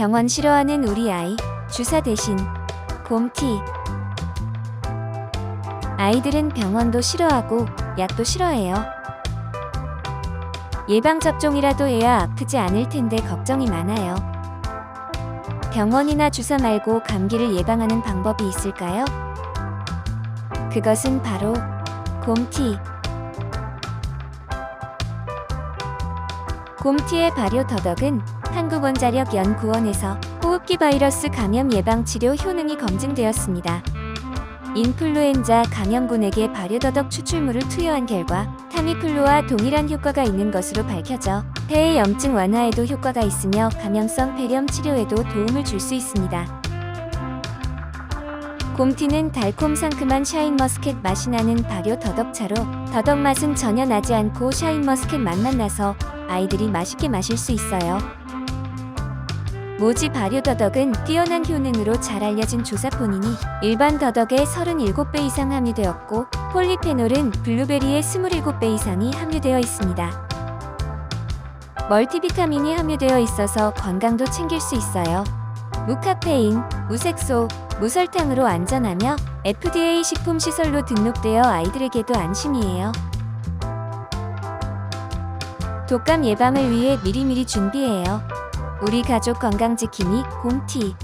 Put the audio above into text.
병원 싫어하는 우리 아이, 주사 대신 곰티. 아이들은 병원도 싫어하고 약도 싫어해요. 예방접종이라도 해야 아프지 않을 텐데 걱정이 많아요. 병원이나 주사 말고 감기를 예방하는 방법이 있을까요? 그것은 바로 곰티. 곰티의 발효 더덕은 한국원자력연구원에서 호흡기 바이러스 감염 예방 치료 효능이 검증되었습니다. 인플루엔자 감염군에게 발효더덕 추출물을 투여한 결과 타미플루와 동일한 효과가 있는 것으로 밝혀져 폐의 염증 완화에도 효과가 있으며 감염성 폐렴 치료에도 도움을 줄 수 있습니다. 곰티는 달콤 상큼한 샤인머스켓 맛이 나는 발효 더덕차로 더덕 맛은 전혀 나지 않고 샤인머스켓 맛만 나서 아이들이 맛있게 마실 수 있어요. 모지 발효 더덕은 뛰어난 효능으로 잘 알려진 조사본이니 일반 더덕의 37배 이상 함유되었고 폴리페놀은 블루베리의 27배 이상이 함유되어 있습니다. 멀티비타민이 함유되어 있어서 건강도 챙길 수 있어요. 무카페인, 무색소, 무설탕으로 안전하며 FDA 식품 시설로 등록되어 아이들에게도 안심이에요. 독감 예방을 위해 미리미리 준비해요. 우리 가족 건강 지킴이 곰티